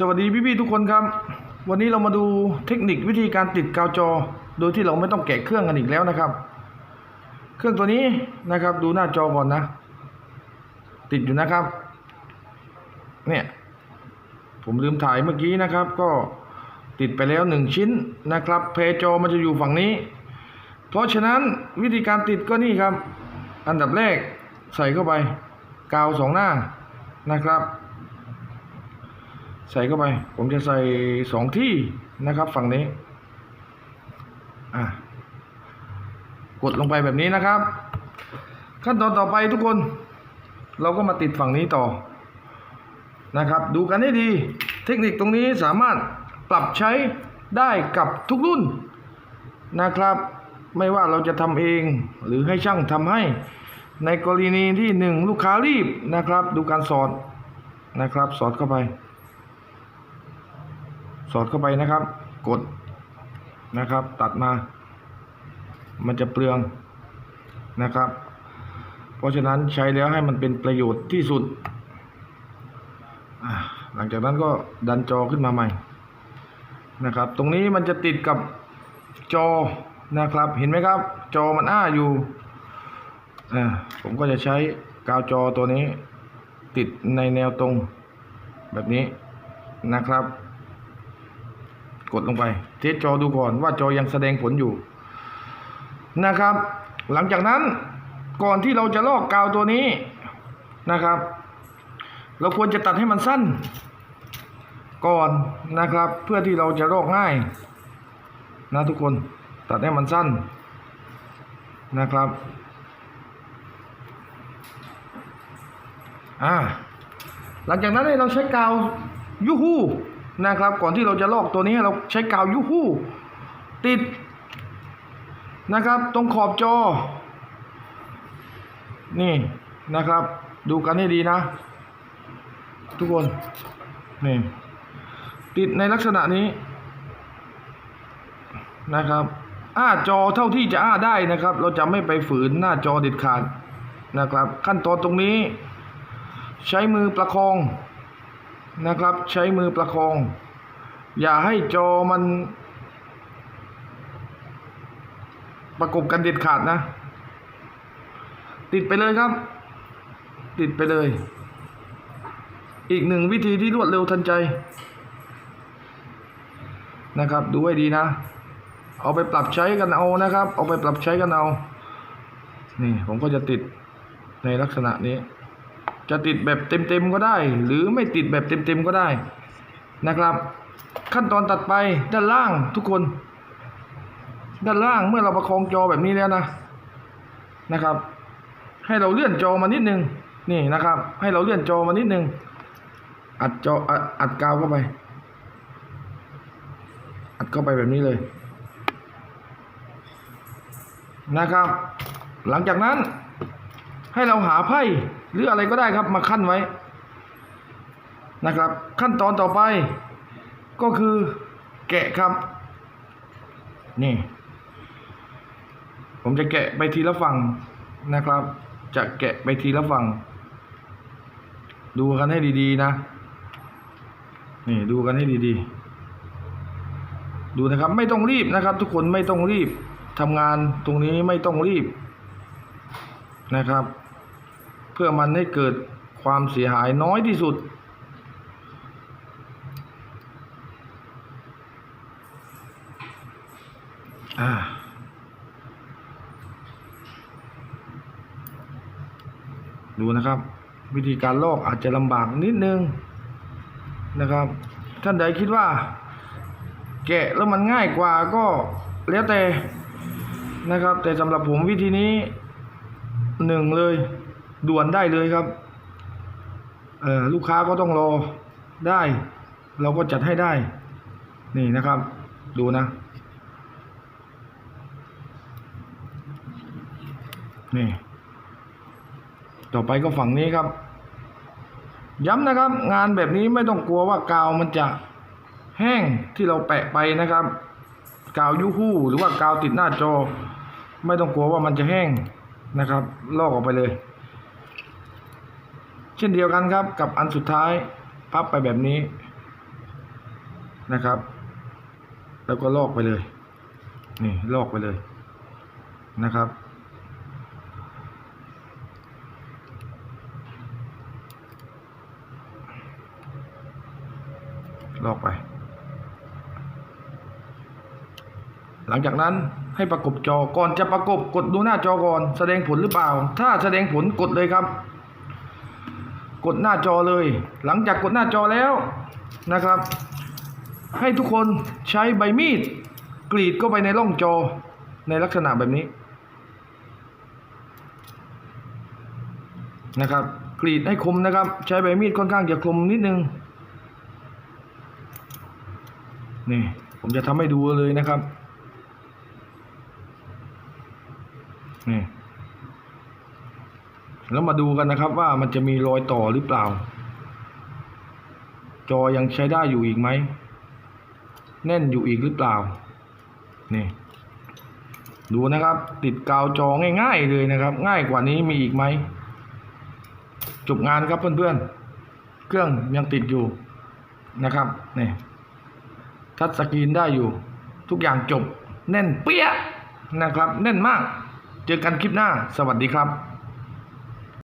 สวัสดีพี่ๆทุกคนครับ วันนี้เรามาดูเทคนิควิธีการติดกาวจอ โดยที่เราไม่ต้องแกะเครื่องกันอีกแล้วนะครับ เครื่องตัวนี้นะครับ ดูหน้าจอก่อนนะ ติดอยู่นะครับ เนี่ย ผมลืมถ่ายเมื่อกี้นะครับ ก็ติดไปแล้วหนึ่งชิ้นนะครับ เพจอมันจะอยู่ฝั่งนี้ เพราะฉะนั้นวิธีการติดก็นี่ครับ อันดับแรกใส่เข้าไป กาวสองหน้านะครับ ใส่เข้าไป ผมจะใส่สองที่นะครับ ฝั่งนี้อะกดลงไปแบบนี้นะครับ ขั้นตอนต่อไปทุกคน เราก็มาติดฝั่งนี้ต่อนะครับ ดูกันให้ดี เทคนิคตรงนี้สามารถปรับใช้ได้กับทุกรุ่นนะครับ ไม่ว่าเราจะทำเองหรือให้ช่างทำให้ ในกรณีที่หนึ่งลูกค้ารีบนะครับ ดูการสอดนะครับ สอดเข้าไป สอดเข้าไปนะครับ กดนะครับ ตัดมา มันจะเปลืองนะครับ เพราะฉะนั้นใช้แล้วให้มันเป็นประโยชน์ที่สุด หลังจากนั้นก็ดันจอขึ้นมาใหม่นะครับ ตรงนี้มันจะติดกับจอนะครับ เห็นไหมครับ จอมันอ้าอยู่ผมก็จะใช้กาวจอตัวนี้ ติดในแนวตรงแบบนี้นะครับ กดลงไป เทสจอดูก่อนว่าจอยังแสดงผลอยู่นะครับ หลังจากนั้นก่อนที่เราจะลอกกาวตัวนี้นะครับ เราควรจะตัดให้มันสั้น ก่อนนะครับ เพื่อที่เราจะลอกง่าย นะทุกคนตัดให้มันสั้นนะครับอ่าหลังจากนั้นเราใช้กาวยูฮู นะครับ ก่อนที่เราจะลอกตัวนี้เราใช้กาวยูฮูติดนะครับ ตรงขอบจอ นี่นะครับ ดูกันให้ดีนะ ทุกคนนี่ติดในลักษณะนี้นะครับอ้าจอเท่าที่จะอ้าได้นะครับ เราจะไม่ไปฝืนหน้าจอเด็ดขาดนะครับ ขั้นตอนตรงนี้ ใช้มือประคอง นะครับ ใช้มือประคอง อย่าให้จอมัน ประกบกันเด็ดขาดนะ ติดไปเลยครับ ติดไปเลย อีกหนึ่งวิธีที่รวดเร็วทันใจ นะครับ ดูให้ดีนะ เอาไปปรับใช้กันเอานะครับ เอาไปปรับใช้กันเอา นี่ผมก็จะติดในลักษณะนี้ จะติดแบบเต็มๆก็ได้ หรือไม่ติดแบบเต็มๆก็ได้นะครับ ขั้นตอนตัดไปด้านล่างทุกคน ด้านล่างเมื่อเราประคองจอแบบนี้แล้วนะนะครับ ให้เราเลื่อนจอมานิดนึงนี่นะครับ ให้เราเลื่อนจอมานิดนึงอัดจออัดอัดกาวเข้าไป อัดเข้าไปแบบนี้เลยนะครับ หลังจากนั้น ให้เราหาไพ่หรืออะไรก็ได้ครับมาขั้นไว้นะครับ ขั้นตอนต่อไป ก็คือแกะครับ นี่ ผมจะแกะไปทีละฝั่งนะครับ จะแกะไปทีละฝั่ง ดูกันให้ดีๆนะ นี่ดูกันให้ดีๆ ดูนะครับ ไม่ต้องรีบนะครับ ทุกคนไม่ต้องรีบทำงานตรงนี้ไม่ต้องรีบนะครับ พื่อมันให้เกิดความเสียหายน้อยที่สุด ดูนะครับ วิธีการลอกอาจจะลำบากนิดนึงนะครับ ท่านใดคิดว่า แกะแล้วมันง่ายกว่าก็แล้วแต่นะครับ แต่สำหรับผมวิธีนี้หนึ่งเลย ด่วนได้เลยครับเออลูกค้าก็ต้องรอได้ เราก็จัดให้ได้ นี่นะครับ ดูนะ นี่ ต่อไปก็ฝั่งนี้ครับ ย้ำนะครับ งานแบบนี้ไม่ต้องกลัวว่ากาวมันจะแห้งที่เราแปะไปนะครับ กาวยูฮู้หรือว่ากาวติดหน้าจอ ไม่ต้องกลัวว่ามันจะแห้งนะครับ ลอกออกไปเลย เช่นเดียวกันครับกับอันสุดท้ายพับไปแบบนี้นะครับ แล้วก็ลอกไปเลย นี่ลอกไปเลยนะครับ ลอกไป หลังจากนั้นให้ประกบจอก่อนจะประกบกดดูหน้าจอก่อน แสดงผลหรือเปล่า ถ้าแสดงผลกดเลยครับ กดหน้าจอเลย หลังจากกดหน้าจอแล้วนะครับ ให้ทุกคนใช้ใบมีด กรีดเข้าไปในร่องจอในลักษณะแบบนี้นะครับ กรีดให้คมนะครับ ใช้ใบมีดค่อนข้างจะคมนิดนึงนี่ผมจะทำให้ดูเลยนะครับนี่ แล้วมาดูกันนะครับว่ามันจะมีรอยต่อหรือเปล่า จอยังใช้ได้อยู่อีกไหม แน่นอยู่อีกหรือเปล่า นี่ ดูนะครับ ติดกาวจอง่ายๆเลยนะครับ ง่ายกว่านี้มีอีกไหม จบงานครับเพื่อนๆ เครื่องยังติดอยู่นะครับ นี่ ทัชสกรีนได้อยู่ ทุกอย่างจบ แน่นเปี้ยะนะครับ แน่นมาก เจอกันคลิปหน้า สวัสดีครับ